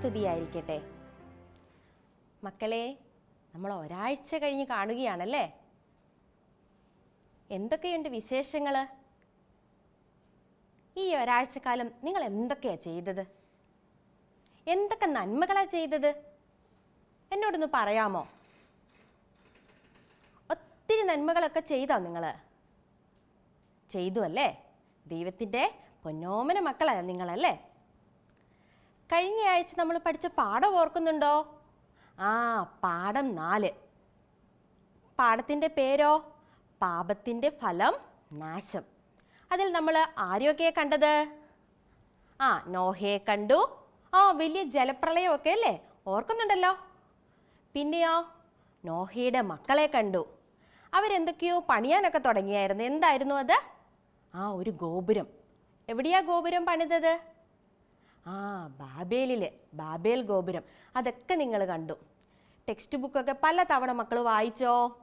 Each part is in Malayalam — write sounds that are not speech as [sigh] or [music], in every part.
സ്തുതിയായിരിക്കട്ടെ മക്കളെ നമ്മൾ ഒരാഴ്ച കഴിഞ്ഞ് കാണുകയാണല്ലേ? എന്തൊക്കെയുണ്ട് വിശേഷങ്ങൾ ഈ ഒരാഴ്ചക്കാലം നിങ്ങൾ എന്തൊക്കെയാ ചെയ്തത്? എന്തൊക്കെ നന്മകളാ ചെയ്തത്? എന്നോടൊന്ന് പറയാമോ? ഒത്തിരി നന്മകളൊക്കെ ചെയ്തോ നിങ്ങൾ ചെയ്തു അല്ലേ? ദൈവത്തിന്റെ പൊന്നോമന മക്കളാണ് നിങ്ങളല്ലേ? കഴിഞ്ഞ ആഴ്ച നമ്മൾ പഠിച്ച പാഠം ഓർക്കുന്നുണ്ടോ? ആ പാഠം നാല്. പാഠത്തിന്റെ പേരോ? പാപത്തിന്റെ ഫലം നാശം. അതിൽ നമ്മൾ ആരെയൊക്കെയാണ് കണ്ടത്? ആ നോഹയെ കണ്ടു. ആ വലിയ ജലപ്രളയമൊക്കെ അല്ലേ? ഓർക്കുന്നുണ്ടല്ലോ. പിന്നെയോ? നോഹയുടെ മക്കളെ കണ്ടു. അവരെന്തൊക്കെയോ പണിയാനൊക്കെ തുടങ്ങിയായിരുന്നു. എന്തായിരുന്നു അത്? ആ ഒരു ഗോപുരം. എവിടെയാ ഗോപുരം പണിതത്? ബാബേലിൽ ബാബേൽ ഗോപുരം. അതൊക്കെ നിങ്ങൾ കണ്ടു. ടെക്സ്റ്റ് ബുക്കൊക്കെ പല തവണ മക്കൾ വായിച്ചോ?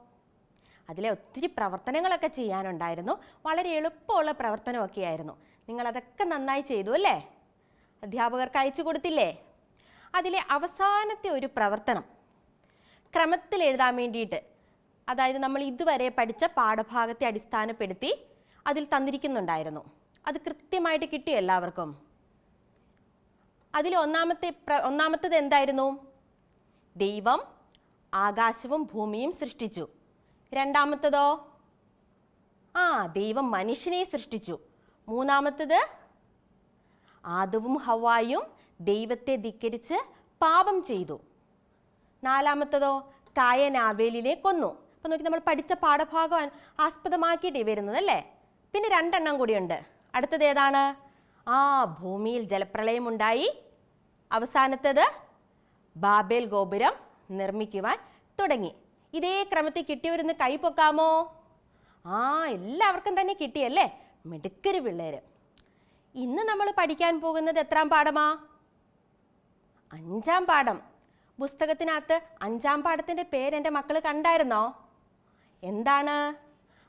അതിലെ ഒത്തിരി പ്രവർത്തനങ്ങളൊക്കെ ചെയ്യാനുണ്ടായിരുന്നു. വളരെ എളുപ്പമുള്ള പ്രവർത്തനമൊക്കെ ആയിരുന്നു. നിങ്ങളതൊക്കെ നന്നായി ചെയ്തു അല്ലേ? അധ്യാപകർക്ക് അയച്ചു കൊടുത്തില്ലേ? അതിലെ അവസാനത്തെ ഒരു പ്രവർത്തനം. ക്രമത്തിൽ എഴുതാൻ വേണ്ടിയിട്ട്. അതായത് നമ്മൾ ഇതുവരെ പഠിച്ച പാഠഭാഗത്തെ അടിസ്ഥാനപ്പെടുത്തി അതിൽ തന്നിരിക്കുന്നുണ്ടായിരുന്നു. അത് കൃത്യമായിട്ട് കിട്ടി എല്ലാവർക്കും. അതിൽ ഒന്നാമത്തെ ഒന്നാമത്തത് എന്തായിരുന്നു? ദൈവം ആകാശവും ഭൂമിയും സൃഷ്ടിച്ചു. രണ്ടാമത്തതോ? ആ ദൈവം മനുഷ്യനെ സൃഷ്ടിച്ചു. മൂന്നാമത്തത്? ആദവും ഹവായും ദൈവത്തെ ധിക്കരിച്ച് പാപം ചെയ്തു. നാലാമത്തതോ? കായൻ ആബേലിനെ കൊന്നു. അപ്പം നോക്കി നമ്മൾ പഠിച്ച പാഠഭാഗം ആസ്പദമാക്കിയിട്ടേ വരുന്നത് അല്ലേ? പിന്നെ രണ്ടെണ്ണം കൂടിയുണ്ട്. അടുത്തത് ഏതാണ്? ആ ഭൂമിയിൽ ജലപ്രളയമുണ്ടായി അവസാനത്തത് ബാബേൽ ഗോപുരം നിർമ്മിക്കുവാൻ തുടങ്ങി. ഇതേ ക്രമത്തിൽ കിട്ടിയവരൊന്ന് കൈ പൊക്കാമോ? ആ എല്ലാവർക്കും തന്നെ കിട്ടിയല്ലേ? മിടുക്കര് പിള്ളേര്. ഇന്ന് നമ്മൾ പഠിക്കാൻ പോകുന്നത് എത്രാം പാഠമാ? അഞ്ചാം പാഠം. പുസ്തകത്തിനകത്ത് അഞ്ചാം പാഠത്തിന്റെ പേര് എന്റെ മക്കൾ കണ്ടായിരുന്നോ? എന്താണ്?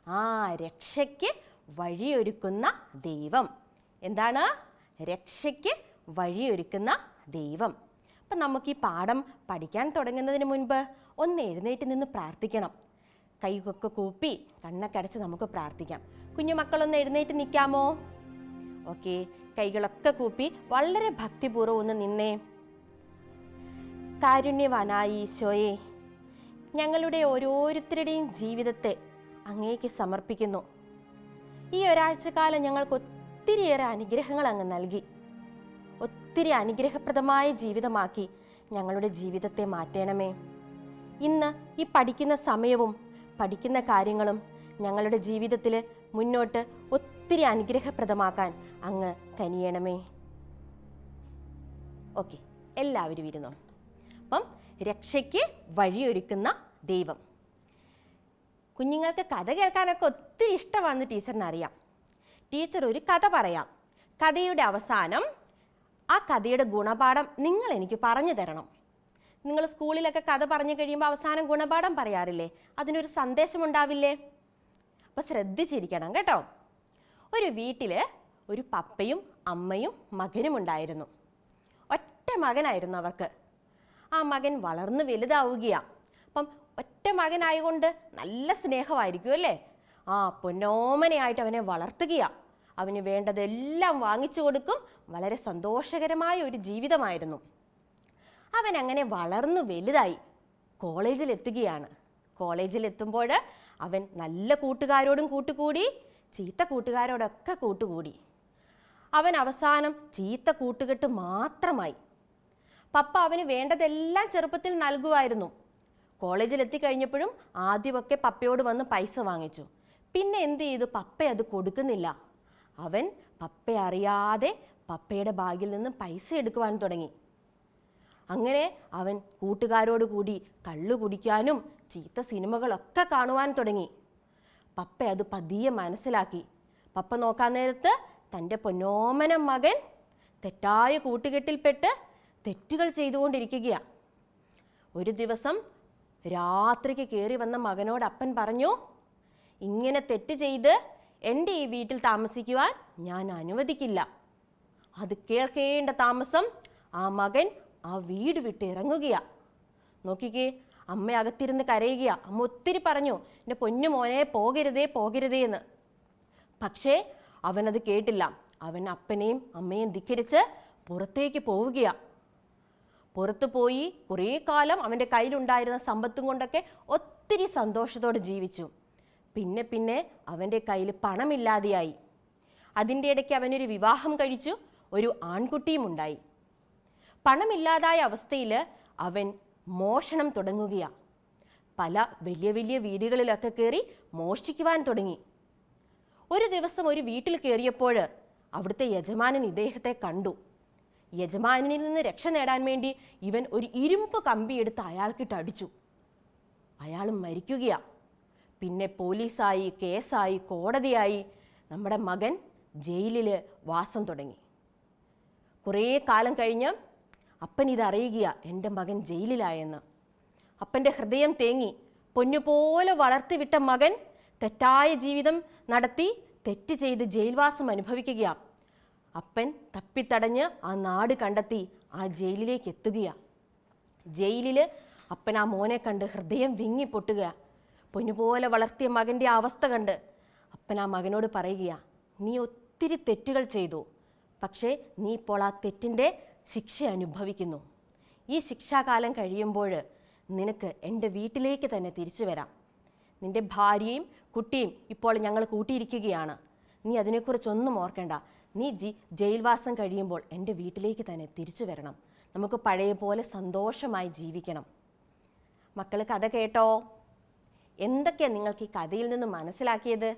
ആ രക്ഷയ്ക്ക് വഴിയൊരുക്കുന്ന ദൈവം. എന്താണ്? രക്ഷയ്ക്ക് വഴിയൊരുക്കുന്ന ദൈവം. അപ്പം നമുക്ക് ഈ പാഠം പഠിക്കാൻ തുടങ്ങുന്നതിന് മുൻപ് ഒന്ന് എഴുന്നേറ്റ് നിന്ന് പ്രാർത്ഥിക്കണം. കൈകൊക്കെ കൂപ്പി കണ്ണൊക്കെ അടച്ച് നമുക്ക് പ്രാർത്ഥിക്കാം. കുഞ്ഞു മക്കളൊന്ന് എഴുന്നേറ്റ് നിൽക്കാമോ? ഓക്കെ. കൈകളൊക്കെ കൂപ്പി വളരെ ഭക്തിപൂർവം ഒന്ന് നിന്നേ. കാരുണ്യവാനായി ഈശോയെ ഞങ്ങളുടെ ഓരോരുത്തരുടെയും ജീവിതത്തെ അങ്ങേക്ക് സമർപ്പിക്കുന്നു. ഈ ഒരാഴ്ചക്കാലം ഞങ്ങൾക്ക് ഒത്തിരിയേറെ അനുഗ്രഹങ്ങൾ അങ്ങ് നൽകി. ഒത്തിരി അനുഗ്രഹപ്രദമായ ജീവിതമാക്കി ഞങ്ങളുടെ ജീവിതത്തെ മാറ്റണമേ. ഇന്ന് ഈ പഠിക്കുന്ന സമയവും പഠിക്കുന്ന കാര്യങ്ങളും ഞങ്ങളുടെ ജീവിതത്തിൽ മുന്നോട്ട് ഒത്തിരി അനുഗ്രഹപ്രദമാക്കാൻ അങ്ങ് കനിയണമേ. ഓക്കെ എല്ലാവരും ഇരുന്നു? അപ്പം രക്ഷയ്ക്ക് വഴിയൊരുക്കുന്ന ദൈവം. കുഞ്ഞുങ്ങൾക്ക് കഥ കേൾക്കാനൊക്കെ ഒത്തിരി ഇഷ്ടമാണെന്ന് ടീച്ചറിന് അറിയാം ടീച്ചർ ഒരു കഥ പറയാം. കഥയുടെ അവസാനം ആ കഥയുടെ ഗുണപാഠം നിങ്ങൾ എനിക്ക് പറഞ്ഞു തരണം. നിങ്ങൾ സ്കൂളിലൊക്കെ കഥ പറഞ്ഞു കഴിയുമ്പോൾ അവസാനം ഗുണപാഠം പറയാറില്ലേ? അതിനൊരു സന്ദേശം ഉണ്ടാവില്ലേ അപ്പോൾ ശ്രദ്ധിച്ചിരിക്കണം കേട്ടോ. ഒരു വീട്ടിൽ ഒരു പപ്പയും അമ്മയും മകനും ഉണ്ടായിരുന്നു. ഒറ്റ മകനായിരുന്നു അവർക്ക്. ആ മകൻ വളർന്ന് വലുതാവുകയാണ് അപ്പം ഒറ്റ മകനായതുകൊണ്ട് നല്ല സ്നേഹമായിരിക്കും അല്ലേ? ആ പൊന്നോമനയായിട്ട് അവനെ വളർത്തുകയാണ് അവന് വേണ്ടതെല്ലാം വാങ്ങിച്ചു കൊടുക്കും. വളരെ സന്തോഷകരമായ ഒരു ജീവിതമായിരുന്നു. അവൻ അങ്ങനെ വളർന്നു വലുതായി. കോളേജിലെത്തുകയാണ് കോളേജിലെത്തുമ്പോൾ അവൻ നല്ല കൂട്ടുകാരോടും കൂട്ടുകൂടി ചീത്ത കൂട്ടുകാരോടൊക്കെ കൂട്ടുകൂടി. അവൻ അവസാനം ചീത്ത കൂട്ടുകെട്ട് മാത്രമായി. പപ്പ അവന് വേണ്ടതെല്ലാം ചെറുപ്പത്തിൽ നൽകുമായിരുന്നു. കോളേജിൽ എത്തിക്കഴിഞ്ഞപ്പോഴും ആദ്യമൊക്കെ പപ്പയോട് വന്ന് പൈസ വാങ്ങിച്ചു. പിന്നെ എന്ത് ചെയ്തു? പപ്പ അത് കൊടുക്കുന്നില്ല. അവൻ പപ്പ അറിയാതെ പപ്പയുടെ ബാഗിൽ നിന്ന് പൈസ എടുക്കുവാൻ തുടങ്ങി. അങ്ങനെ അവൻ കൂട്ടുകാരോട് കൂടി കള്ളു കുടിക്കാനും ചീത്ത സിനിമകളൊക്കെ കാണുവാൻ തുടങ്ങി. പപ്പ അത് പതിയെ മനസ്സിലാക്കി. പപ്പ നോക്കാൻ നേരത്ത് തന്റെ പൊന്നോമന മകൻ തെറ്റായ കൂട്ടുകെട്ടിൽപ്പെട്ട് തെറ്റുകൾ ചെയ്തുകൊണ്ടിരിക്കുകയാണ് ഒരു ദിവസം രാത്രിക്ക് കയറി വന്ന മകനോട് അപ്പൻ പറഞ്ഞു ഇങ്ങനെ തെറ്റ് ചെയ്ത് എന്റെ ഈ വീട്ടിൽ താമസിക്കുവാൻ ഞാൻ അനുവദിക്കില്ല. അത് കേൾക്കേണ്ട താമസം ആ മകൻ ആ വീട് വിട്ട് ഇറങ്ങുകയാ. നോക്കിക്കേ അമ്മ അകത്തിരുന്ന് കരയുകയാ. അമ്മ ഒത്തിരി പറഞ്ഞു എന്റെ പൊന്നു മോനെ പോകരുതേ പോകരുതേ എന്ന്. പക്ഷേ അവനത് കേട്ടില്ല. അവൻ അപ്പനെയും അമ്മയും ധിക്കരിച്ച് പുറത്തേക്ക് പോവുകയാ. പുറത്തു പോയി കുറേ കാലം അവന്റെ കയ്യിലുണ്ടായിരുന്ന സമ്പത്തും കൊണ്ടൊക്കെ ഒത്തിരി സന്തോഷത്തോടെ ജീവിച്ചു. പിന്നെ പിന്നെ അവന്റെ കയ്യിൽ പണമില്ലാതെയായി. അതിന്റെ ഇടയ്ക്ക് അവനൊരു വിവാഹം കഴിച്ചു ഒരു ആൺകുട്ടിയും ഉണ്ടായി. പണമില്ലാതായ അവസ്ഥയിൽ അവൻ മോഷണം തുടങ്ങുകയാണ് പല വലിയ വലിയ വീടുകളിലൊക്കെ കയറി മോഷ്ടിക്കുവാൻ തുടങ്ങി. ഒരു ദിവസം ഒരു വീട്ടിൽ കയറിയപ്പോൾ അവിടുത്തെ യജമാനൻ ഇദ്ദേഹത്തെ കണ്ടു. യജമാനിൽ നിന്ന് രക്ഷ നേടാൻ വേണ്ടി ഇവൻ ഒരു ഇരുമ്പ് കമ്പി എടുത്ത് അയാൾക്കിട്ട് അടിച്ചു. അയാൾ മരിക്കുകയാ. പിന്നെ പോലീസായി കേസായി കോടതിയായി നമ്മുടെ മകൻ ജയിലിൽ വാസം തുടങ്ങി. കുറേ കാലം കഴിഞ്ഞ് അപ്പൻ ഇതറിയുകയാ എന്റെ മകൻ ജയിലിലായെന്ന്. അപ്പന്റെ ഹൃദയം തേങ്ങി പൊന്നുപോലെ വളർത്തിവിട്ട മകൻ തെറ്റായ ജീവിതം നടത്തി തെറ്റ് ചെയ്ത് ജയിൽവാസം അനുഭവിക്കുകയാണ് അപ്പൻ തപ്പിത്തടഞ്ഞ് ആ നാട് കണ്ടെത്തി ആ ജയിലിലേക്ക് എത്തുകയാണ് ജയിലിൽ അപ്പൻ ആ മോനെ കണ്ട് ഹൃദയം വിങ്ങി പൊട്ടുക പൊന്നുപോലെ വളർത്തിയ മകന്റെ അവസ്ഥ കണ്ട് അപ്പൻ ആ മകനോട് പറയുകയാ നീ ഒത്തിരി തെറ്റുകൾ ചെയ്തു പക്ഷേ നീ ഇപ്പോൾ ആ തെറ്റിന്റെ ശിക്ഷ അനുഭവിക്കുന്നു. ഈ ശിക്ഷാകാലം കഴിയുമ്പോൾ നിനക്ക് എന്റെ വീട്ടിലേക്ക് തന്നെ തിരിച്ചു വരാം. നിന്റെ ഭാര്യയും കുട്ടിയും ഇപ്പോൾ ഞങ്ങൾ കൂട്ടിയിരിക്കുകയാണ്. നീ അതിനെക്കുറിച്ചൊന്നും ഓർക്കേണ്ട. നീ ജി ജയിൽവാസം കഴിയുമ്പോൾ എന്റെ വീട്ടിലേക്ക് തന്നെ തിരിച്ചു വരണം. നമുക്ക് പഴയ പോലെ സന്തോഷമായി ജീവിക്കണം. മക്കൾ കഥ കേട്ടോ? എന്തൊക്കെയാണ് നിങ്ങൾക്ക് ഈ കഥയിൽ നിന്ന് മനസ്സിലാക്കിയത്?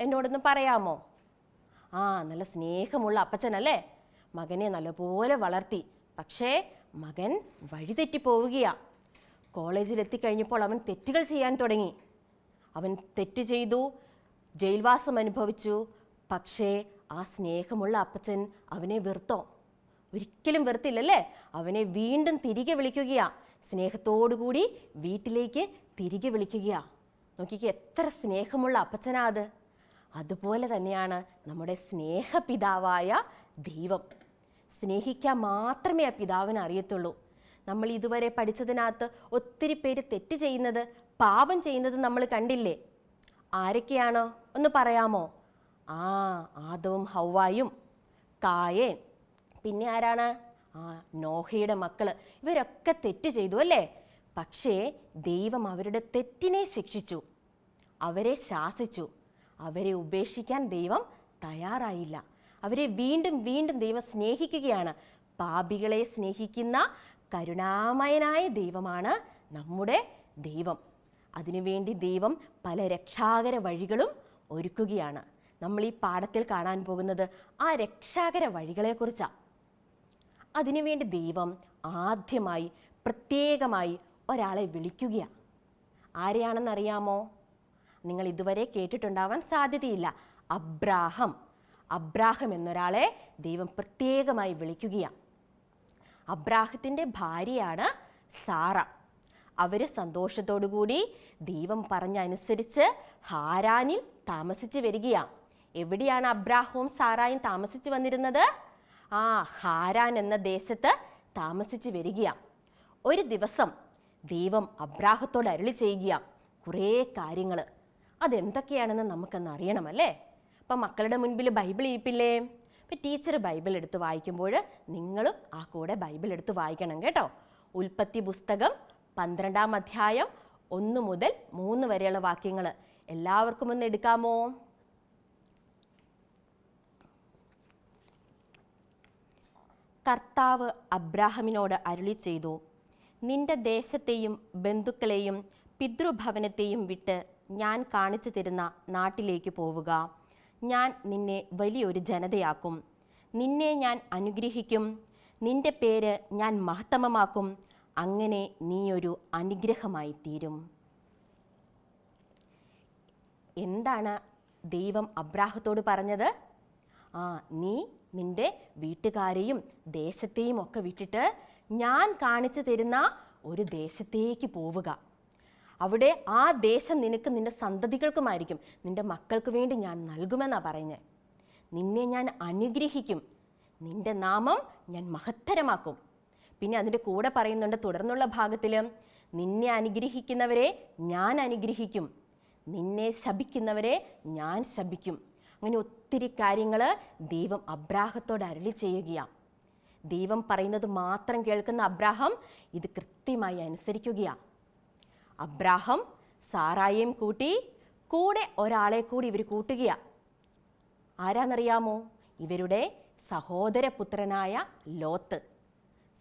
എന്നോടൊന്ന് പറയാമോ? ആ നല്ല സ്നേഹമുള്ള അപ്പച്ചനല്ലേ? മകനെ നല്ലപോലെ വളർത്തി. പക്ഷേ മകൻ വഴിതെറ്റി പോവുകയാ. കോളേജിൽ എത്തിക്കഴിഞ്ഞപ്പോൾ അവൻ തെറ്റുകൾ ചെയ്യാൻ തുടങ്ങി. അവൻ തെറ്റ് ചെയ്തു ജയിൽവാസം അനുഭവിച്ചു. പക്ഷേ ആ സ്നേഹമുള്ള അപ്പച്ചൻ അവനെ വെറുത്തോ? ഒരിക്കലും വെറുത്തില്ലല്ലേ? അവനെ വീണ്ടും തിരികെ വിളിക്കുകയാ. സ്നേഹത്തോടുകൂടി വീട്ടിലേക്ക് തിരികെ വിളിക്കുകയാ. നോക്കിക്കേ എത്ര സ്നേഹമുള്ള അപ്പച്ചനാ അത്. അതുപോലെ തന്നെയാണ് നമ്മുടെ സ്നേഹപിതാവായ ദൈവം. സ്നേഹിക്കാൻ മാത്രമേ ആ പിതാവിന് അറിയത്തുള്ളൂ. നമ്മൾ ഇതുവരെ പഠിച്ചതിനകത്ത് ഒത്തിരി പേര് തെറ്റ് ചെയ്യുന്നത് പാപം ചെയ്യുന്നത് നമ്മൾ കണ്ടില്ലേ? ആരൊക്കെയാണോ? ഒന്ന് പറയാമോ? ആ ആദവും ഹൗവായും കായേൻ. പിന്നെ ആരാണ്? ആ നോഹയുടെ മക്കൾ. ഇവരൊക്കെ തെറ്റ് ചെയ്തു അല്ലേ? പക്ഷേ ദൈവം അവരുടെ തെറ്റിനെ ശിക്ഷിച്ചു അവരെ ശാസിച്ചു. അവരെ ഉപേക്ഷിക്കാൻ ദൈവം തയ്യാറായില്ല. അവരെ വീണ്ടും വീണ്ടും ദൈവം സ്നേഹിക്കുകയാണ്. പാപികളെ സ്നേഹിക്കുന്ന കരുണാമയനായ ദൈവമാണ് നമ്മുടെ ദൈവം. അതിനുവേണ്ടി ദൈവം പല രക്ഷാകര വഴികളും ഒരുക്കുകയാണ്. നമ്മൾ ഈ പാഠത്തിൽ കാണാൻ പോകുന്നത് ആ രക്ഷാകര വഴികളെക്കുറിച്ചാണ്. അതിനുവേണ്ടി ദൈവം ആദ്യമായി പ്രത്യേകമായി ഒരാളെ വിളിക്കുകയാണ് ആരെയാണെന്നറിയാമോ? നിങ്ങൾ ഇതുവരെ കേട്ടിട്ടുണ്ടാവാൻ സാധ്യതയില്ല. അബ്രാഹം. അബ്രാഹം എന്നൊരാളെ ദൈവം പ്രത്യേകമായി വിളിക്കുകയാണ് അബ്രാഹത്തിന്റെ ഭാര്യയാണ് സാറ. അവർ സന്തോഷത്തോടുകൂടി ദൈവം പറഞ്ഞനുസരിച്ച് ഹാരാനിൽ താമസിച്ചു വരികയാണ് എവിടെയാണ് അബ്രാഹവും സാറായും താമസിച്ചു വന്നിരുന്നത്? ആ ഹാരാൻ എന്ന ദേശത്ത് താമസിച്ചു വരികയാണ് ഒരു ദിവസം ദൈവം അബ്രാഹത്തോട് അരുളി ചെയ്യുക കുറേ കാര്യങ്ങൾ അതെന്തൊക്കെയാണെന്ന് നമുക്കൊന്ന് അറിയണമല്ലേ? അപ്പം മക്കളുടെ മുൻപിൽ ബൈബിൾ ഇരിപ്പില്ലേ? ഇപ്പം ടീച്ചർ ബൈബിൾ എടുത്ത് വായിക്കുമ്പോൾ നിങ്ങളും ആ കൂടെ ബൈബിൾ എടുത്ത് വായിക്കണം കേട്ടോ. ഉൽപ്പത്തി പുസ്തകം പന്ത്രണ്ടാം അധ്യായം ഒന്ന് മുതൽ മൂന്ന് വരെയുള്ള വാക്യങ്ങൾ എല്ലാവർക്കും ഒന്ന് എടുക്കാമോ? കർത്താവ് അബ്രാഹമിനോട് അരുളി ചെയ്തു നിന്റെ ദേശത്തെയും ബന്ധുക്കളെയും പിതൃഭവനത്തെയും വിട്ട് ഞാൻ കാണിച്ചു തരുന്ന നാട്ടിലേക്ക് പോവുക. ഞാൻ നിന്നെ വലിയൊരു ജനതയാക്കും. നിന്നെ ഞാൻ അനുഗ്രഹിക്കും. നിന്റെ പേര് ഞാൻ മഹത്തമമാക്കും. അങ്ങനെ നീയൊരു അനുഗ്രഹമായി തീരും. എന്താണ് ദൈവം അബ്രാഹത്തോട് പറഞ്ഞത്? ആ നീ നിന്റെ വീട്ടുകാരെയും ദേശത്തെയും ഒക്കെ വിട്ടിട്ട് ഞാൻ കാണിച്ചു തരുന്ന ഒരു ദേശത്തേക്ക് പോവുക. അവിടെ ആ ദേശം നിനക്ക് നിന്റെ സന്തതികൾക്കുമായിരിക്കും. നിന്റെ മക്കൾക്ക് വേണ്ടി ഞാൻ നൽകുമെന്നാണ് പറഞ്ഞത് നിന്നെ ഞാൻ അനുഗ്രഹിക്കും. നിന്റെ നാമം ഞാൻ മഹത്തരമാക്കും. പിന്നെ അതിന്റെ കൂടെ പറയുന്നുണ്ട് തുടർന്നുള്ള ഭാഗത്തിൽ നിന്നെ അനുഗ്രഹിക്കുന്നവരെ ഞാൻ അനുഗ്രഹിക്കും. നിന്നെ ശപിക്കുന്നവരെ ഞാൻ ശപിക്കും. അങ്ങനെ ഒത്തിരി കാര്യങ്ങൾ ദൈവം അബ്രാഹത്തോട് അരളി ചെയ്യുകയാണ്. ദൈവം പറയുന്നത് മാത്രം കേൾക്കുന്ന അബ്രാഹം ഇത് കൃത്യമായി അനുസരിക്കുകയാണ്. അബ്രാഹം സാറായെയും കൂട്ടി കൂടെ ഒരാളെ കൂടി ഇവർ കൂട്ടുകയാണ്. ആരാന്നറിയാമോ? ഇവരുടെ സഹോദരപുത്രനായ ലോത്ത്.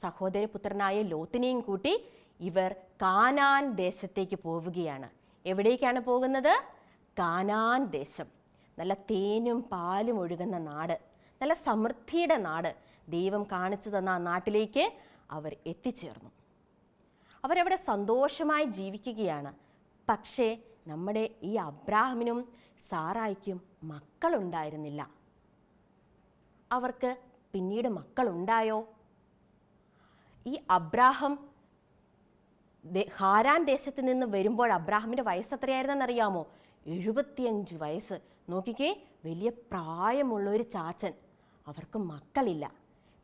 സഹോദരപുത്രനായ ലോത്തിനെയും കൂട്ടി ഇവർ കാനാൻ ദേശത്തേക്ക് പോവുകയാണ്. എവിടേക്കാണ് പോകുന്നത്? കാനാൻ ദേശം. നല്ല തേനും പാലും ഒഴുകുന്ന നാട് നല്ല സമൃദ്ധിയുടെ നാട് ദൈവം കാണിച്ചു തന്ന ആ നാട്ടിലേക്ക് അവർ എത്തിച്ചേർന്നു. അവരവിടെ സന്തോഷമായി ജീവിക്കുകയാണ്. പക്ഷേ നമ്മുടെ ഈ അബ്രാഹമിനും സാറായിക്കും മക്കളുണ്ടായിരുന്നില്ല. അവർക്ക് പിന്നീട് മക്കളുണ്ടായോ? ഈ അബ്രാഹം ഹാരാൻ ദേശത്ത് നിന്ന് വരുമ്പോൾ അബ്രാഹമിന്റെ വയസ്സ് എത്രയായിരുന്നെന്നറിയാമോ എഴുപത്തിയഞ്ച് വയസ്സ്. നോക്കിക്കേ വലിയ പ്രായമുള്ള ഒരു ചാച്ചൻ. അവർക്ക് മക്കളില്ല.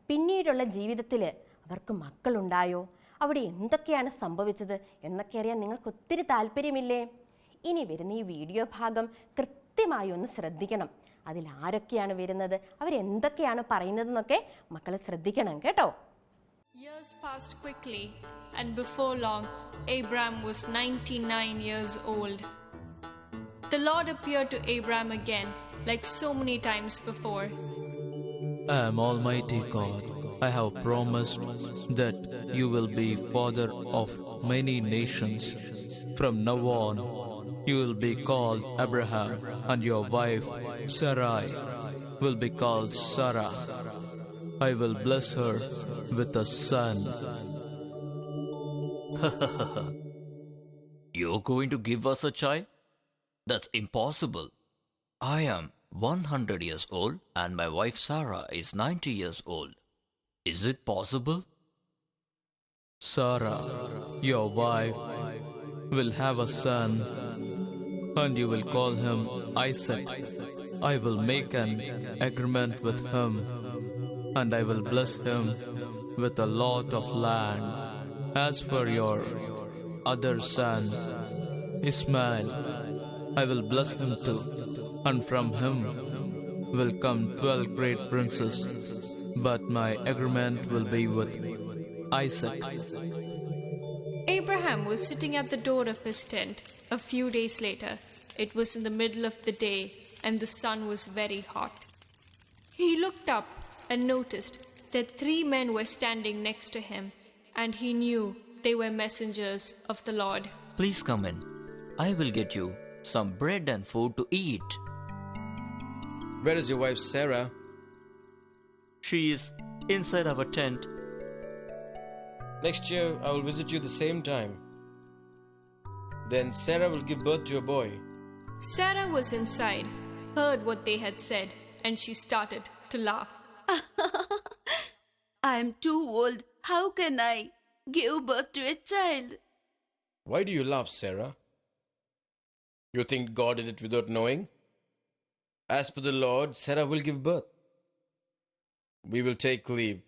പിന്നീടുള്ള ജീവിതത്തിൽ അവർക്ക് മക്കളുണ്ടായോ? അവിടെ എന്തൊക്കെയാണ് സംഭവിച്ചത്? എന്നൊക്കെ അറിയാൻ നിങ്ങൾക്ക് ഒത്തിരി താല്പര്യമില്ലേ? ഇനി വരുന്ന ഈ വീഡിയോ ഭാഗം കൃത്യമായി ഒന്ന് ശ്രദ്ധിക്കണം. അതിൽ ആരൊക്കെയാണ് വരുന്നത്? അവരെന്തൊക്കെയാണ് പറയുന്നതെന്നൊക്കെ മക്കൾ ശ്രദ്ധിക്കണം കേട്ടോ. Years passed quickly, and before long, Abraham was 99 years old. The Lord appeared to Abraham again, like so many times before. I am Almighty God. I have promised that you will be father of many nations. From now on, you will be called Abraham, and your wife Sarai will be called Sarah. I will bless her with a son. [laughs] You're going to give us a child? That's impossible. I am 100 years old and my wife Sarah is 90 years old. Is it possible? Sarah, your wife, will have a son, and you will call him Isaac. I will make an agreement with him, and I will bless him with a lot of land. As for your other son, Ismail, I will bless him too, and from him will come twelve great princes. But my agreement will be with Isaac. Abraham was sitting at the door of his tent a few days later. It was in the middle of the day, and the sun was very hot. He looked up and noticed that three men were standing next to him, and he knew they were messengers of the Lord. Please come in. I will get you some bread and food to eat. Where is your wife Sarah? She is inside our tent. Next year I will visit you the same time. Then Sarah will give birth to a boy. Sarah was inside, heard what they had said, and she started to laugh. [laughs] I am too old. How can I give birth to a child? Why do you laugh, Sarah? You think God did it without knowing? As per the Lord, Sarah will give birth. We will take leave.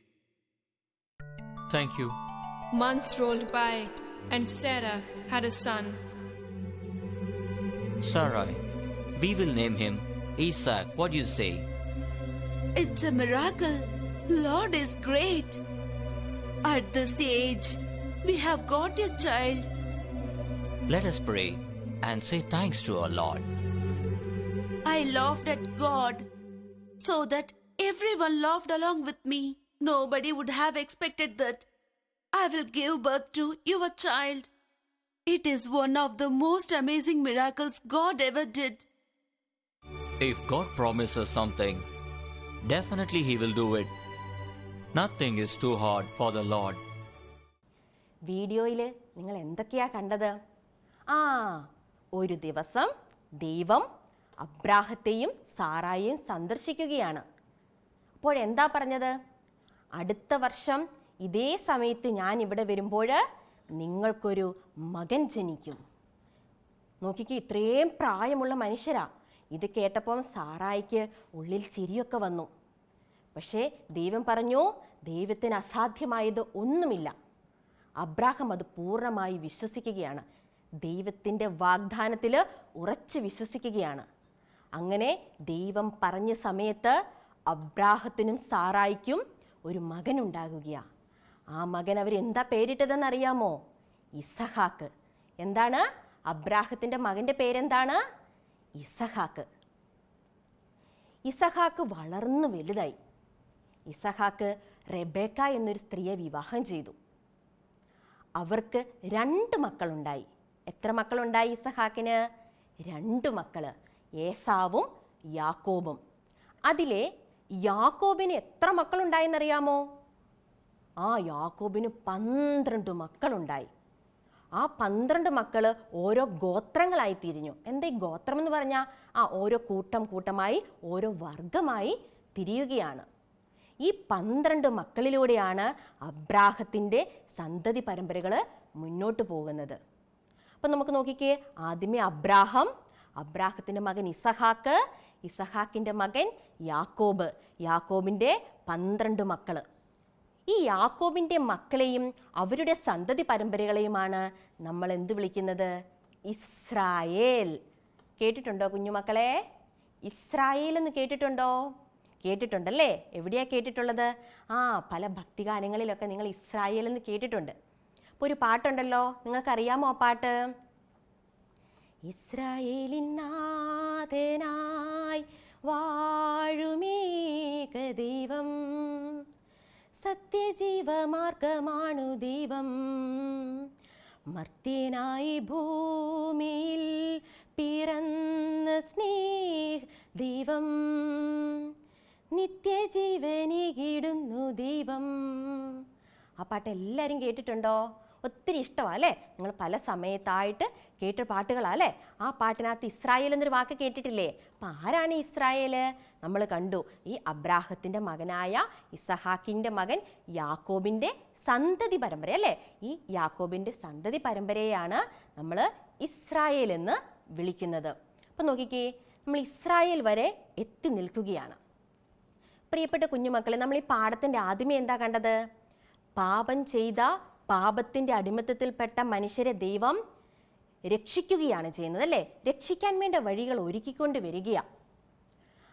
Thank you. Months rolled by, and Sarah had a son. Sarai, we will name him Isaac. What do you say? It's a miracle. Lord is great. At this age, we have got a child. Let us pray and say thanks to our Lord. I laughed at God so that everyone laughed along with me. Nobody would have expected that. I will give birth to your child. It is one of the most amazing miracles God ever did. If God promises something, definitely He will do it. Nothing is too hard for the Lord. വീഡിയോയിൽ നിങ്ങൾ എന്തൊക്കെയാ കണ്ടത് ആ ഒരു ദിവസം ദൈവം അബ്രാഹത്തെയും സാറായെയും സന്ദർശിക്കുകയാണ്. അപ്പോഴെന്താ പറഞ്ഞത്? അടുത്ത വർഷം ഇതേ സമയത്ത് ഞാൻ ഇവിടെ വരുമ്പോൾ നിങ്ങൾക്കൊരു മകൻ ജനിക്കും. നോക്കിക്ക് ഇത്രയും പ്രായമുള്ള മനുഷ്യരാ. ഇത് കേട്ടപ്പം സാറായിക്ക് ഉള്ളിൽ ചിരിയൊക്കെ വന്നു. പക്ഷേ ദൈവം പറഞ്ഞു ദൈവത്തിന് അസാധ്യമായത് ഒന്നുമില്ല. അബ്രാഹം അത് പൂർണമായി വിശ്വസിക്കുകയാണ്. ദൈവത്തിന്റെ വാഗ്ദാനത്തിൽ ഉറച്ചു വിശ്വസിക്കുകയാണ്. അങ്ങനെ ദൈവം പറഞ്ഞ സമയത്ത് അബ്രാഹത്തിനും സാറായിക്കും ഒരു മകനുണ്ടാകുകയാണ് ആ മകൻ അവരെന്താ പേരിട്ടതെന്നറിയാമോ? ഇസഹാക്ക്. എന്താണ്? അബ്രാഹത്തിന്റെ മകന്റെ പേരെന്താണ്? ഇസഹാക്ക്. ഇസഹാക്ക് വളർന്നു വലുതായി. ഇസഹാക്ക് റെബേക്ക എന്നൊരു സ്ത്രീയെ വിവാഹം ചെയ്തു. അവർക്ക് രണ്ട് മക്കളുണ്ടായി. എത്ര മക്കളുണ്ടായി ഇസഹാക്കിന്? രണ്ട് മക്കൾ ഏസാവും യാക്കോബും. അതിലെ യാക്കോബിന് എത്ര മക്കളുണ്ടായെന്നറിയാമോ? ആ യാക്കോബിന് പന്ത്രണ്ട് മക്കളുണ്ടായി. ആ പന്ത്രണ്ട് മക്കൾ ഓരോ ഗോത്രങ്ങളായി തിരിഞ്ഞു. എന്താ ഈ ഗോത്രം എന്ന് പറഞ്ഞാൽ ആ ഓരോ കൂട്ടം കൂട്ടമായി ഓരോ വർഗമായി തിരിയുകയാണ്. ഈ പന്ത്രണ്ട് മക്കളിലൂടെയാണ് അബ്രാഹത്തിന്റെ സന്തതി പരമ്പരകൾ മുന്നോട്ട് പോകുന്നത്. അപ്പം നമുക്ക് നോക്കിക്കേ. ആദ്യമേ അബ്രാഹം അബ്രാഹത്തിന്റെ മകൻ ഇസഹാക്ക് ഇസഹാക്കിന്റെ മകൻ യാക്കോബ് യാക്കോബിന്റെ പന്ത്രണ്ട് മക്കൾ ഈ യാക്കോബിന്റെ മക്കളെയും അവരുടെ സന്തതി പരമ്പരകളെയുമാണ് നമ്മൾ എന്ത് വിളിക്കുന്നത്? ഇസ്രായേൽ. കേട്ടിട്ടുണ്ടോ കുഞ്ഞുമക്കളെ? ഇസ്രായേൽ എന്ന് കേട്ടിട്ടുണ്ടോ? കേട്ടിട്ടുണ്ടല്ലേ? എവിടെയാണ് കേട്ടിട്ടുള്ളത്? ആ പല ഭക്തിഗാനങ്ങളിലൊക്കെ നിങ്ങൾ ഇസ്രായേൽ എന്ന് കേട്ടിട്ടുണ്ട്. അപ്പോൾ ഒരു പാട്ടുണ്ടല്ലോ. നിങ്ങൾക്കറിയാമോ ആ പാട്ട്? ഇസ്രായേലിൻ നാഥനായി വാഴുമേക ദൈവം. സത്യജീവമാർഗമാണു ദൈവം. മർത്യനായി ഭൂമിയിൽ പിറന്ന സ്നേഹ ദൈവം. നിത്യജീവനികിടുന്നു ദൈവം. ആ പാട്ട് എല്ലാവരും കേട്ടിട്ടുണ്ടോ? ഒത്തിരി ഇഷ്ടമാണ് അല്ലേ? നിങ്ങൾ പല സമയത്തായിട്ട് കേട്ട പാട്ടുകളാ അല്ലേ? ആ പാട്ടിനകത്ത് ഇസ്രായേൽ എന്നൊരു വാക്ക് കേട്ടിട്ടില്ലേ? അപ്പം ആരാണ് ഇസ്രായേൽ നമ്മൾ കണ്ടു ഈ അബ്രാഹത്തിന്റെ മകനായ ഇസഹാക്കിന്റെ മകൻ യാക്കോബിന്റെ സന്തതി പരമ്പര അല്ലേ? ഈ യാക്കോബിന്റെ സന്തതി പരമ്പരയാണ് നമ്മൾ ഇസ്രായേൽ എന്ന് വിളിക്കുന്നത്. അപ്പം നോക്കിക്കേ നമ്മൾ ഇസ്രായേൽ വരെ എത്തി നിൽക്കുകയാണ്. പ്രിയപ്പെട്ട കുഞ്ഞുമക്കളെ നമ്മൾ ഈ പാഠത്തിന്റെ ആദ്യമേ എന്താ കണ്ടത്? പാപം ചെയ്ത പാപത്തിന്റെ അടിമത്തത്തിൽപ്പെട്ട മനുഷ്യരെ ദൈവം രക്ഷിക്കുകയാണ് ചെയ്യുന്നത് അല്ലേ? രക്ഷിക്കാൻ വേണ്ട വഴികൾ ഒരുക്കിക്കൊണ്ട് വരികയാണ്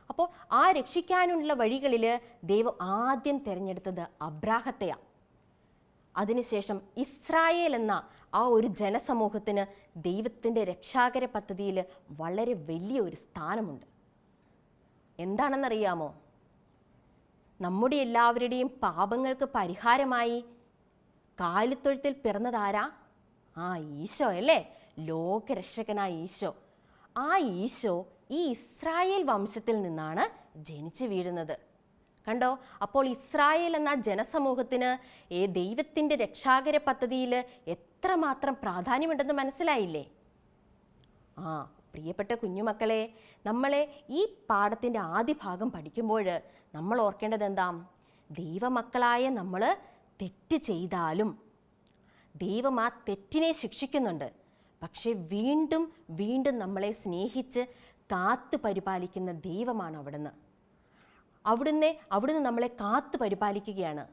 അപ്പോൾ ആ രക്ഷിക്കാനുള്ള വഴികളിൽ ദൈവം ആദ്യം തിരഞ്ഞെടുത്തത് അബ്രാഹത്തെയാണ് അതിനുശേഷം ഇസ്രായേൽ എന്ന ആ ഒരു ജനസമൂഹത്തിന് ദൈവത്തിന്റെ രക്ഷാകര പദ്ധതിയിൽ വളരെ വലിയ ഒരു സ്ഥാനമുണ്ട്. എന്താണെന്നറിയാമോ? നമ്മുടെ എല്ലാവരുടെയും പാപങ്ങൾക്ക് പരിഹാരമായി കാലിത്തൊഴുത്തിൽ പിറന്നതാരാ? ആ ഈശോ അല്ലേ? ലോകരക്ഷകനായ ഈശോ. ആ ഈശോ ഈ ഇസ്രായേൽ വംശത്തിൽ നിന്നാണ് ജനിച്ചു വീഴുന്നത്. കണ്ടോ? അപ്പോൾ ഇസ്രായേൽ എന്ന ജനസമൂഹത്തിന് ഏ ദൈവത്തിന്റെ രക്ഷാകര പദ്ധതിയിൽ എത്രമാത്രം പ്രാധാന്യമുണ്ടെന്ന് മനസ്സിലായില്ലേ? ആ പ്രിയപ്പെട്ട കുഞ്ഞുമക്കളെ നമ്മളെ ഈ പാഠത്തിന്റെ ആദ്യ ഭാഗം പഠിക്കുമ്പോൾ നമ്മൾ ഓർക്കേണ്ടത് എന്താ? ദൈവമക്കളായ നമ്മൾ തെറ്റ് ചെയ്താലും ദൈവം ആ തെറ്റിനെ ശിക്ഷിക്കുന്നുണ്ട്. പക്ഷേ വീണ്ടും വീണ്ടും നമ്മളെ സ്നേഹിച്ച് കാത്തു പരിപാലിക്കുന്ന ദൈവമാണ് അവിടുന്ന്. അവിടുന്ന് അവിടുന്ന് നമ്മളെ കാത്തു പരിപാലിക്കുകയാണ്.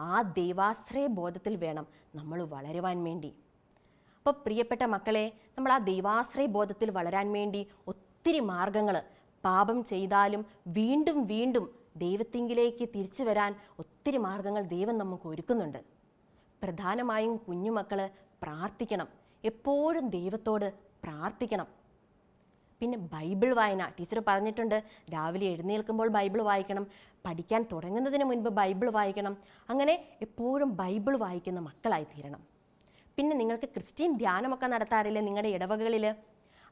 ആ ദൈവാശ്രയ ബോധത്തിൽ വേണം നമ്മൾ വളരുവാൻ വേണ്ടി. അപ്പോൾ പ്രിയപ്പെട്ട മക്കളെ നമ്മൾ ആ ദൈവാശ്രയ ബോധത്തിൽ വളരാൻ വേണ്ടി ഒത്തിരി മാർഗങ്ങൾ പാപം ചെയ്താലും വീണ്ടും വീണ്ടും ദൈവത്തിങ്കിലേക്ക് തിരിച്ചു വരാൻ ഒത്തിരി മാർഗങ്ങൾ ദൈവം നമുക്ക് ഒരുക്കുന്നുണ്ട്. പ്രധാനമായും കുഞ്ഞുമക്കൾ പ്രാർത്ഥിക്കണം. എപ്പോഴും ദൈവത്തോട് പ്രാർത്ഥിക്കണം. പിന്നെ ബൈബിൾ വായന. ടീച്ചർ പറഞ്ഞിട്ടുണ്ട് രാവിലെ എഴുന്നേൽക്കുമ്പോൾ ബൈബിൾ വായിക്കണം പഠിക്കാൻ തുടങ്ങുന്നതിന് മുൻപ് ബൈബിൾ വായിക്കണം. അങ്ങനെ എപ്പോഴും ബൈബിൾ വായിക്കുന്ന മക്കളായി തീരണം പിന്നെ നിങ്ങൾക്ക് ക്രിസ്ത്യൻ ധ്യാനമൊക്കെ നടത്താറില്ലേ നിങ്ങളുടെ ഇടവകളിൽ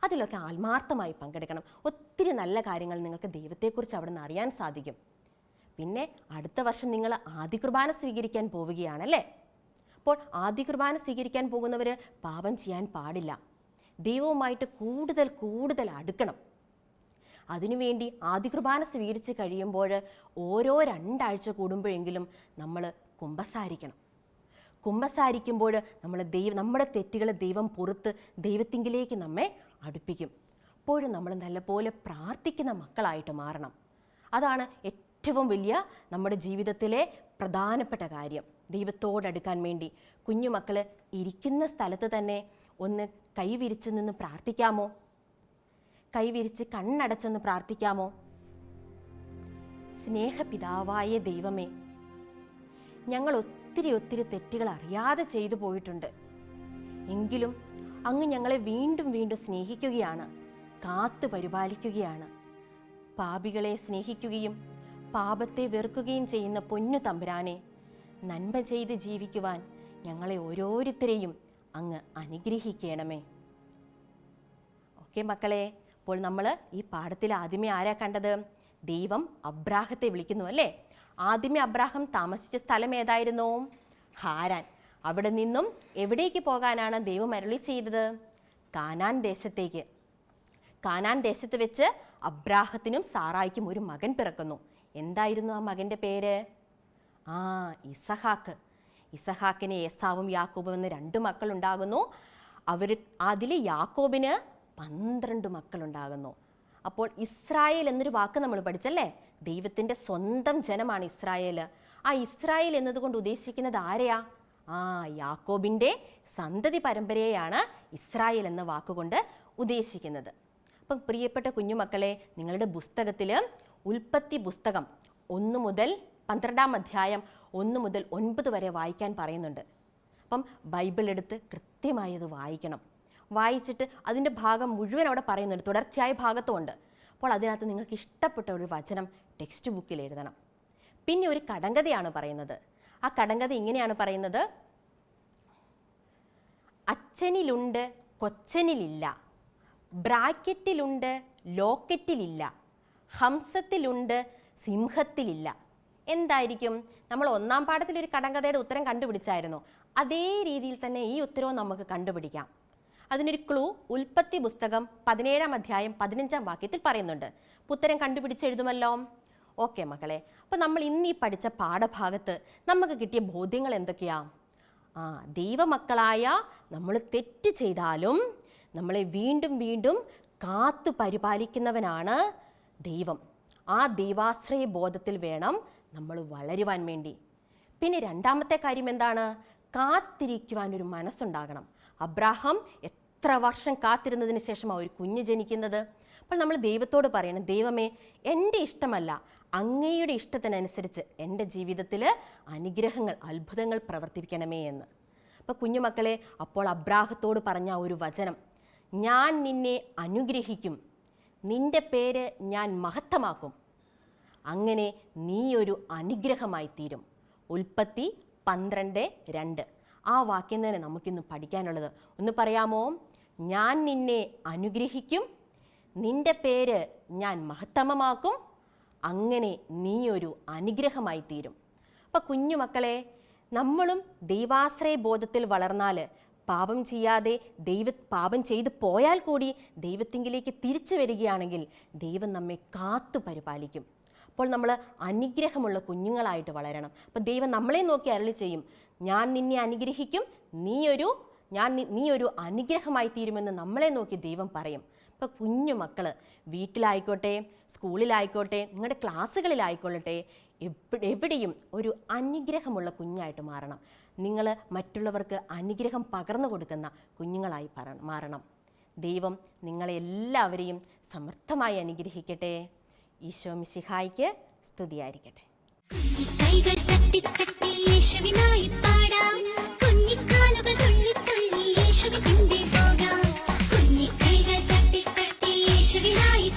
അതിലൊക്കെ ആത്മാർത്ഥമായി പങ്കെടുക്കണം. ഒത്തിരി നല്ല കാര്യങ്ങൾ നിങ്ങൾക്ക് ദൈവത്തെക്കുറിച്ച് അവിടെ നിന്ന് അറിയാൻ സാധിക്കും. പിന്നെ അടുത്ത വർഷം നിങ്ങൾ ആദ്യ കുർബാന സ്വീകരിക്കാൻ പോവുകയാണല്ലേ? അപ്പോൾ ആദ്യ കുർബാന സ്വീകരിക്കാൻ പോകുന്നവർ പാപം ചെയ്യാൻ പാടില്ല. ദൈവവുമായിട്ട് കൂടുതൽ കൂടുതൽ അടുക്കണം. അതിനുവേണ്ടി ആദ്യ കുർബാന സ്വീകരിച്ച് കഴിയുമ്പോൾ ഓരോ രണ്ടാഴ്ച കൂടുമ്പോഴെങ്കിലും നമ്മൾ കുമ്പസാരിക്കണം. കുമ്പസാരിക്കുമ്പോൾ നമ്മൾ ദൈവം നമ്മുടെ തെറ്റുകളെ ദൈവം പുറത്ത് ദൈവത്തിങ്കിലേക്ക് നമ്മെ അടുപ്പിക്കും. അപ്പോഴും നമ്മൾ നല്ലപോലെ പ്രാർത്ഥിക്കുന്ന മക്കളായിട്ട് മാറണം. അതാണ് ഏറ്റവും വലിയ നമ്മുടെ ജീവിതത്തിലെ പ്രധാനപ്പെട്ട കാര്യം. ദൈവത്തോടടുക്കാൻ വേണ്ടി കുഞ്ഞുമക്കൾ ഇരിക്കുന്ന സ്ഥലത്ത് തന്നെ ഒന്ന് കൈവിരിച്ചു നിന്ന് പ്രാർത്ഥിക്കാമോ? കൈവിരിച്ച് കണ്ണടച്ചൊന്ന് പ്രാർത്ഥിക്കാമോ? സ്നേഹപിതാവായ ദൈവമേ ഞങ്ങൾ ഒത്തിരി ഒത്തിരി തെറ്റുകൾ അറിയാതെ ചെയ്തു പോയിട്ടുണ്ട്. എങ്കിലും അങ്ങ് ഞങ്ങളെ വീണ്ടും വീണ്ടും സ്നേഹിക്കുകയാണ് കാത്തു പരിപാലിക്കുകയാണ് പാപികളെ സ്നേഹിക്കുകയും പാപത്തെ വെറുക്കുകയും ചെയ്യുന്ന പൊന്നു തമ്പുരാനെ നന്മ ചെയ്ത് ജീവിക്കുവാൻ ഞങ്ങളെ ഓരോരുത്തരെയും അങ്ങ് അനുഗ്രഹിക്കണമേ. ഓക്കെ മക്കളെ അപ്പോൾ നമ്മൾ ഈ പാഠത്തിൽ ആദ്യമേ ആരാ കണ്ടത്? ദൈവം അബ്രാഹത്തെ വിളിക്കുന്നു അല്ലേ? ആദ്യമേ അബ്രാഹം താമസിച്ച സ്ഥലം ഏതായിരുന്നു? ഹാരാൻ. അവിടെ നിന്നും എവിടേക്ക് പോകാനാണ് ദൈവം അരുളി ചെയ്തത്? കാനാൻ ദേശത്തേക്ക്. കാനാൻ ദേശത്ത് വെച്ച് അബ്രാഹത്തിനും സാറായിക്കും ഒരു മകൻ പിറക്കുന്നു. എന്തായിരുന്നു ആ മകന്റെ പേര്? ആ ഇസഹാക്ക്. ഇസഹാക്കിന് ഏസാവും യാക്കോബും എന്ന് രണ്ട് മക്കളുണ്ടാകുന്നു. അവർ അതിൽ യാക്കോബിന് പന്ത്രണ്ട് മക്കളുണ്ടാകുന്നു. അപ്പോൾ ഇസ്രായേൽ എന്നൊരു വാക്ക് നമ്മൾ പഠിച്ചല്ലേ? ദൈവത്തിന്റെ സ്വന്തം ജനമാണ് ഇസ്രായേൽ. ആ ഇസ്രായേൽ എന്നതുകൊണ്ട് ഉദ്ദേശിക്കുന്നത് ആരെയാ? ആ യാക്കോബിന്റെ സന്തതി പരമ്പരയെയാണ് ഇസ്രായേൽ എന്ന വാക്കുകൊണ്ട് ഉദ്ദേശിക്കുന്നത്. അപ്പം പ്രിയപ്പെട്ട കുഞ്ഞുമക്കളെ നിങ്ങളുടെ പുസ്തകത്തിൽ ഉൽപ്പത്തി പുസ്തകം ഒന്ന് മുതൽ പന്ത്രണ്ടാം അധ്യായം ഒന്ന് മുതൽ ഒൻപത് വരെ വായിക്കാൻ പറയുന്നുണ്ട്. അപ്പം ബൈബിൾ എടുത്ത് കൃത്യമായി അത് വായിക്കണം. വായിച്ചിട്ട് അതിന്റെ ഭാഗം മുഴുവൻ അവിടെ പറയുന്നുണ്ട്. തുടർച്ചയായ ഭാഗത്തുമുണ്ട് അപ്പോൾ അതിനകത്ത് നിങ്ങൾക്ക് ഇഷ്ടപ്പെട്ട ഒരു വചനം ടെക്സ്റ്റ് ബുക്കിൽ എഴുതണം. പിന്നെ ഒരു കടങ്കഥയാണ് പറയുന്നത്. ആ കടങ്കഥ ഇങ്ങനെയാണ് പറയുന്നത്. അച്ഛനിലുണ്ട് കൊച്ചനിലില്ല. ബ്രാക്കറ്റിലുണ്ട് ലോക്കറ്റിലില്ല. ഹംസത്തിലുണ്ട് സിംഹത്തിലില്ല. എന്തായിരിക്കും? നമ്മൾ ഒന്നാം പാഠത്തിൽ ഒരു കടങ്കഥയുടെ ഉത്തരം കണ്ടുപിടിച്ചായിരുന്നു. അതേ രീതിയിൽ തന്നെ ഈ ഉത്തരവും നമുക്ക് കണ്ടുപിടിക്കാം. അതിനൊരു ക്ലൂ ഉൽപ്പത്തി പുസ്തകം പതിനേഴാം അധ്യായം പതിനഞ്ചാം വാക്യത്തിൽ പറയുന്നുണ്ട്. ഉത്തരം കണ്ടുപിടിച്ചെഴുതുമല്ലോ ഓക്കെ മക്കളെ അപ്പോൾ നമ്മൾ ഇന്ന് ഈ പഠിച്ച പാഠഭാഗത്ത് നമുക്ക് കിട്ടിയ ബോധ്യങ്ങൾ എന്തൊക്കെയാ? ആ ദൈവമക്കളായ നമ്മൾ തെറ്റ് ചെയ്താലും നമ്മളെ വീണ്ടും വീണ്ടും കാത്തു പരിപാലിക്കുന്നവനാണ് ദൈവം. ആ ദൈവാശ്രയ ബോധത്തിൽ വേണം നമ്മൾ വളരുവാൻ വേണ്ടി. പിന്നെ രണ്ടാമത്തെ കാര്യം എന്താണ്? കാത്തിരിക്കുവാൻ ഒരു മനസ്സുണ്ടാകണം. അബ്രാഹം എത്ര വർഷം കാത്തിരുന്നതിന് ശേഷമാണ് ഒരു കുഞ്ഞ് ജനിക്കുന്നത്? അപ്പോൾ നമ്മൾ ദൈവത്തോട് പറയണം ദൈവമേ എന്റെ ഇഷ്ടമല്ല. അങ്ങയുടെ ഇഷ്ടത്തിനനുസരിച്ച് എന്റെ ജീവിതത്തിൽ അനുഗ്രഹങ്ങൾ അത്ഭുതങ്ങൾ പ്രവർത്തിപ്പിക്കണമേ എന്ന്. അപ്പോൾ കുഞ്ഞുമക്കളെ അപ്പോൾ അബ്രാഹത്തോട് പറഞ്ഞ ഒരു വചനം ഞാൻ നിന്നെ അനുഗ്രഹിക്കും. നിന്റെ പേര് ഞാൻ മഹത്തമാക്കും അങ്ങനെ നീ ഒരു അനുഗ്രഹമായി തീരും. ഉൽപ്പത്തി പന്ത്രണ്ട് രണ്ട്. ആ വാക്യം തന്നെ നമുക്കിന്ന് പഠിക്കാനുള്ളത്. ഒന്ന് പറയാമോ? ഞാൻ നിന്നെ അനുഗ്രഹിക്കും. നിന്റെ പേര് ഞാൻ മഹത്തമമാക്കും. അങ്ങനെ നീ ഒരു അനുഗ്രഹമായി തീരും. അപ്പം കുഞ്ഞുമക്കളെ നമ്മളും ദൈവാശ്രയ ബോധത്തിൽ വളർന്നാൽ പാപം ചെയ്യാതെ ദൈവ പാപം ചെയ്തു പോയാൽ കൂടി ദൈവത്തിങ്കിലേക്ക് തിരിച്ചു വരികയാണെങ്കിൽ ദൈവം നമ്മെ കാത്തു പരിപാലിക്കും. അപ്പോൾ നമ്മൾ അനുഗ്രഹമുള്ള കുഞ്ഞുങ്ങളായിട്ട് വളരണം. അപ്പോൾ ദൈവം നമ്മളെ നോക്കി അരളി ചെയ്യും. ഞാൻ നിന്നെ അനുഗ്രഹിക്കും നീയൊരു ഞാൻ നീ ഒരു അനുഗ്രഹമായി തീരുമെന്ന് നമ്മളെ നോക്കി ദൈവം പറയും. ഇപ്പോൾ കുഞ്ഞു മക്കൾ വീട്ടിലായിക്കോട്ടെ സ്കൂളിലായിക്കോട്ടെ നിങ്ങളുടെ ക്ലാസ്സുകളിലായിക്കൊള്ളട്ടെ എവിടെയും ഒരു അനുഗ്രഹമുള്ള കുഞ്ഞായിട്ട് മാറണം. നിങ്ങൾ മറ്റുള്ളവർക്ക് അനുഗ്രഹം പകർന്നു കൊടുക്കുന്ന കുഞ്ഞുങ്ങളായി മാറണം. ദൈവം നിങ്ങളെ എല്ലാവരെയും സമർത്ഥമായി അനുഗ്രഹിക്കട്ടെ. ഈശോ മിശിഹായിക്ക് സ്തുതിയായിരിക്കട്ടെ. കൈകൾ തട്ടി തട്ടി യേശുവിനായി പാടാം. കുഞ്ഞിക്കാലുകൾ തുള്ളി തുള്ളി യേശുവിന്റെ പോകാം കുഞ്ഞിക്കൈകൾ തട്ടി തട്ടി യേശുവിനായി